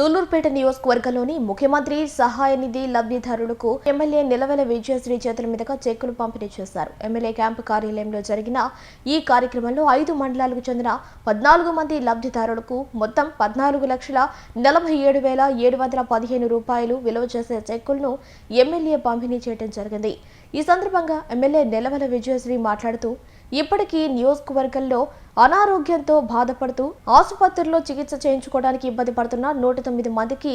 సూలూరుపేట నియోజకవర్గంలోని ముఖ్యమంత్రి సహాయ నిధి లబ్ధిదారులకు ఎమ్మెల్యే నిలవెల విజయశ్రీ చేతుల మీదుగా చెక్కులు పంపిణీ చేశారు. ఎమ్మెల్యే క్యాంపు కార్యాలయంలో జరిగిన ఈ కార్యక్రమంలో ఐదు మండలాలకు చెందిన పద్నాలుగు మంది లబ్ధిదారులకు మొత్తం పద్నాలుగు లక్షల నలభై ఏడు వేల ఏడు వందల పదిహేను రూపాయలు విలువ చేసే చెక్కులను ఎమ్మెల్యే పంపిణీ చేయడం జరిగింది. ఈ సందర్భంగా ఎమ్మెల్యే నిలవెల విజయశ్రీ మాట్లాడుతూ ఇప్పటికీ నియోజకవర్గంలో అనారోగ్యంతో బాధపడుతూ ఆసుపత్రిలో చికిత్స చేయించుకోవడానికి ఇబ్బంది పడుతున్న నూట తొమ్మిది మందికి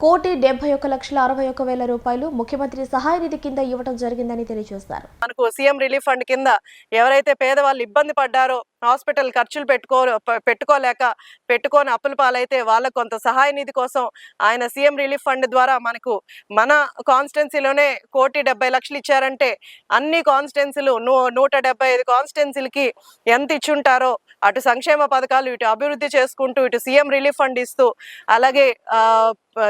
కోటి డెబ్బై ఒక్క లక్షల అరవై ఒక్క వేల రూపాయలు ముఖ్యమంత్రి సహాయ నిధి కింద ఇవ్వడం జరిగిందని తెలియజేశారు. మనకు సీఎం రిలీఫ్ ఫండ్ కింద ఎవరైతే పేదవాళ్ళు ఇబ్బంది పడ్డారో హాస్పిటల్ ఖర్చులు పెట్టుకో పెట్టుకోలేక పెట్టుకొని అప్పుల పాలైతే వాళ్ళకు కొంత సహాయ నిధి కోసం ఆయన సీఎం రిలీఫ్ ఫండ్ ద్వారా మనకు మన కాన్స్టిట్యున్సీలోనే కోటి డెబ్బై లక్షలు ఇచ్చారంటే అన్ని కాన్స్టిట్యున్సీలు నూ నూట డెబ్బై ఐదు కాన్స్టిట్యున్సీలకి ఎంత ఇచ్చుంటారో అటు సంక్షేమ పథకాలు ఇటు అభివృద్ధి చేసుకుంటూ ఇటు సీఎం రిలీఫ్ ఫండ్ ఇస్తూ అలాగే ఆ,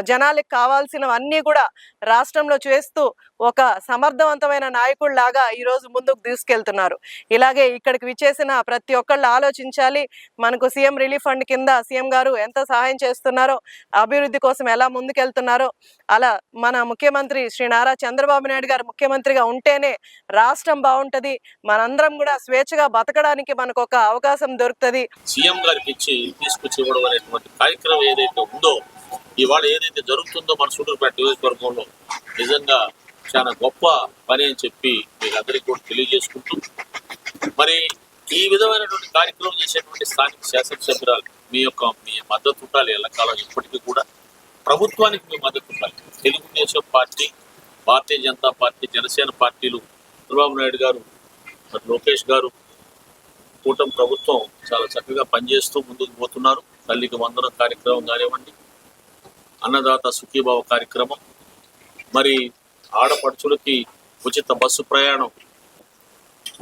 జనాలకు కావాల్సినవన్నీ కూడా రాష్ట్రంలో చేస్తూ ఒక సమర్థవంతమైన నాయకుడిలాగా ఈ రోజు ముందుకు తీసుకెళ్తున్నారు. ఇలాగే ఇక్కడికి విచ్చేసిన ప్రతి ఒక్కళ్ళు ఆలోచించాలి మనకు సీఎం రిలీఫ్ ఫండ్ కింద సీఎం గారు ఎంత సహాయం చేస్తున్నారో అభివృద్ధి కోసం ఎలా ముందుకెళ్తున్నారో అలా మన ముఖ్యమంత్రి శ్రీ నారా చంద్రబాబు నాయుడు గారు ముఖ్యమంత్రిగా ఉంటేనే రాష్ట్రం బాగుంటది. మనందరం కూడా స్వేచ్ఛగా బతకడానికి మనకు ఒక అవకాశం దొరుకుతది. సీఎం గారికి ఇచ్చి తీసుకొచ్చి ఇవ్వడం అనేటువంటి కార్యక్రమం ఏదైతే ఉందో ఇవాళ ఏదైతే జరుగుతుందో మన సూళ్ళూరుపేట నియోజకవర్గంలో నిజంగా చాలా గొప్ప పని అని చెప్పి మీకు అందరికీ కూడా తెలియజేసుకుంటూ మరి ఈ విధమైనటువంటి కార్యక్రమం చేసేటువంటి స్థానిక శాసనసభ్యురాలు మీ యొక్క మీ మద్దతు ఉండాలి ఎల్లకాలం ఇప్పటికీ కూడా. ప్రభుత్వానికి మీ మద్దతు ఉండాలి. తెలుగుదేశం పార్టీ భారతీయ జనతా పార్టీ జనసేన పార్టీలు చంద్రబాబు నాయుడు గారు మరి లోకేష్ గారు కూటమి ప్రభుత్వం చాలా చక్కగా పనిచేస్తూ ముందుకు పోతున్నారు. తల్లికి వందనం కార్యక్రమం కానివ్వండి అన్నదాత సుఖీభావ కార్యక్రమం మరి ఆడపడుచులకి ఉచిత బస్సు ప్రయాణం.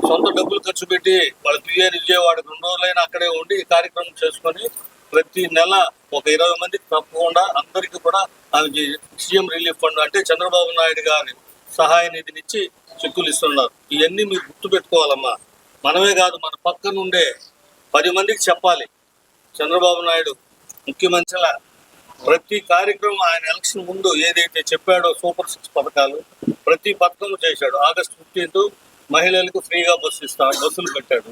సొంత డబ్బులు ఖర్చు పెట్టి వాళ్ళ బిర్యానీ విజయవాడ రెండు రోజులైనా అక్కడే ఉండి ఈ కార్యక్రమం చేసుకొని ప్రతి నెల ఒక ఇరవై మందికి తప్పకుండా అందరికీ కూడా ఆమెకి సీఎం రిలీఫ్ ఫండ్ అంటే చంద్రబాబు నాయుడు గారి సహాయ నిధినిచ్చి చెక్కులు ఇస్తున్నారు. ఇవన్నీ మీరు గుర్తుపెట్టుకోవాలమ్మా. మనమే కాదు మన పక్కన ఉండే పది మందికి చెప్పాలి. చంద్రబాబు నాయుడు ముఖ్యమంత్రుల ప్రతి కార్యక్రమం ఆయన ఎలక్షన్ ముందు ఏదైతే చెప్పాడో సూపర్ సిక్స్ పథకాలు ప్రతి పథకం చేశాడు. ఆగస్ట్ ఫిఫ్టీన్త్ మహిళలకు ఫ్రీగా బస్సు ఇస్తా బస్సులు పెట్టాడు.